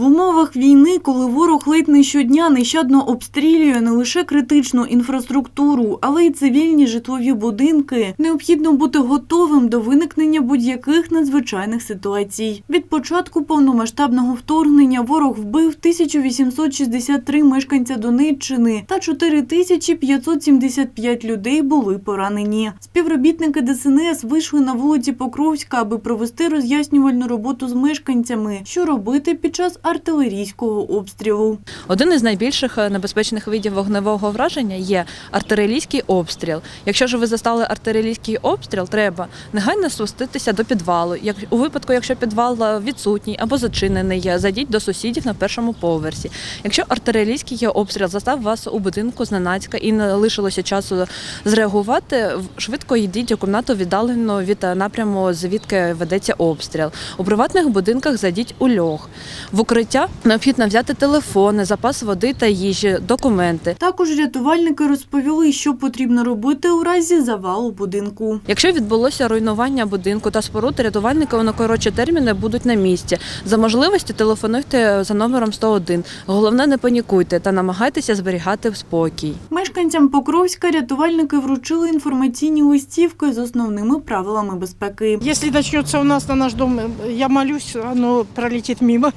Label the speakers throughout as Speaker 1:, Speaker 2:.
Speaker 1: В умовах війни, коли ворог ледь не щодня нещадно обстрілює не лише критичну інфраструктуру, але й цивільні житлові будинки, необхідно бути готовим до виникнення будь-яких надзвичайних ситуацій. Від початку повномасштабного вторгнення ворог вбив 1863 мешканця Донеччини та 4575 людей були поранені. Співробітники ДСНС вийшли на вулиці Покровська, аби провести роз'яснювальну роботу з мешканцями, що робити під час артилерійського обстрілу.
Speaker 2: Один із найбільших е, небезпечних видів вогневого враження є артилерійський обстріл. Якщо ж ви застали артилерійський обстріл, треба негайно спуститися до підвалу. Як у випадку, якщо підвал е, відсутній або зачинений, зайдіть до сусідів на першому поверсі. Якщо артилерійський обстріл застав вас у будинку зненацька і не лишилося часу зреагувати, швидко йдіть у кімнату віддалену від е, напряму, звідки ведеться обстріл. У приватних будинках зайдіть у льох. В укриття необхідно взяти телефони, запас води та їжі, документи.
Speaker 1: Також рятувальники розповіли, що потрібно робити у разі завалу будинку.
Speaker 2: Якщо відбулося руйнування будинку та споруд, рятувальники у найкоротші терміни будуть на місці. За можливості телефонуйте за номером 101. Головне, не панікуйте та намагайтеся зберігати спокій.
Speaker 1: Мешканцям Покровська рятувальники вручили інформаційні листівки з основними правилами безпеки.
Speaker 3: Если начнется у нас на наш дом, я молюсь, оно пролетит мимо.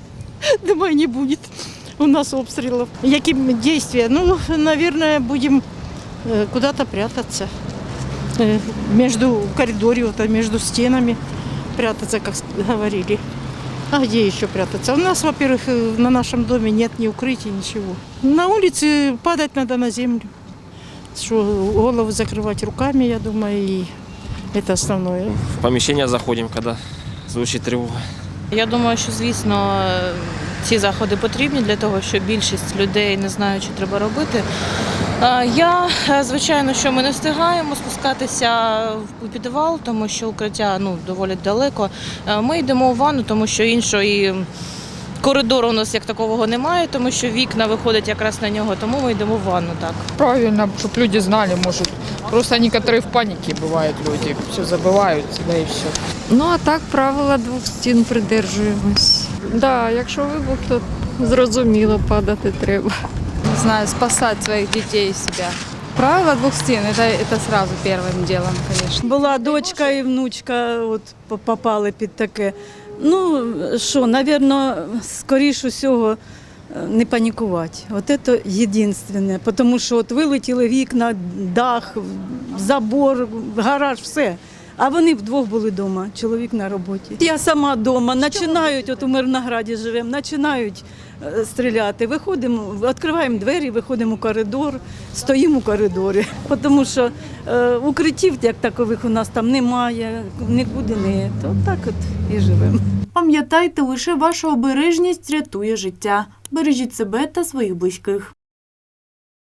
Speaker 3: Думаю, не будет у нас обстрелов. Каким действия? Ну, наверное, будем э, куда-то прятаться. Э, Между в коридоре, вот, а между стенами прятаться, как с- говорили. А где еще прятаться? У нас, во-первых, э, на нашем доме нет ни укрытий, ничего. На улице падать надо на землю. Что голову закрывать руками, я думаю, и это основное.
Speaker 4: В помещение заходим, когда звучит тревога.
Speaker 5: Я думаю, що звісно ці заходи потрібні для того, щоб більшість людей не знають, що треба робити. Я е, звичайно, що ми не встигаємо спускатися в підвал, тому що укриття ну доволі далеко. Е, Ми йдемо у ванну, тому що іншої коридору у нас як такового немає, тому що вікна виходять якраз на нього, тому ми йдемо в ванну так.
Speaker 6: Правильно, чтобы люди знали, может. Просто некоторые в панике бывают люди, все забываются, да и все.
Speaker 7: Ну а так правила двох стін придержуємось. Да, якщо вибух, то зрозуміло, падати треба.
Speaker 8: не знаю, спасать своих детей и себя. Правило двух стен это, это сразу первым делом, конечно.
Speaker 9: Була дочка і внучка, от по- попали під таке. Ну що, напевно, скоріш усього е, не панікувати. От це єдине. Тому що от вилетіли вікна, дах, забор, гараж, все. А вони вдвох були вдома, чоловік на роботі. Я сама вдома, починають, от у Мирнограді живемо, починають е, стріляти. Виходимо, відкриваємо двері, виходимо у коридор, стоїмо у коридорі. Тому що е, укриттів як такових у нас там немає, нікуди не. То так от і живемо.
Speaker 1: Пам'ятайте, лише ваша обережність рятує життя. Бережіть себе та своїх близьких.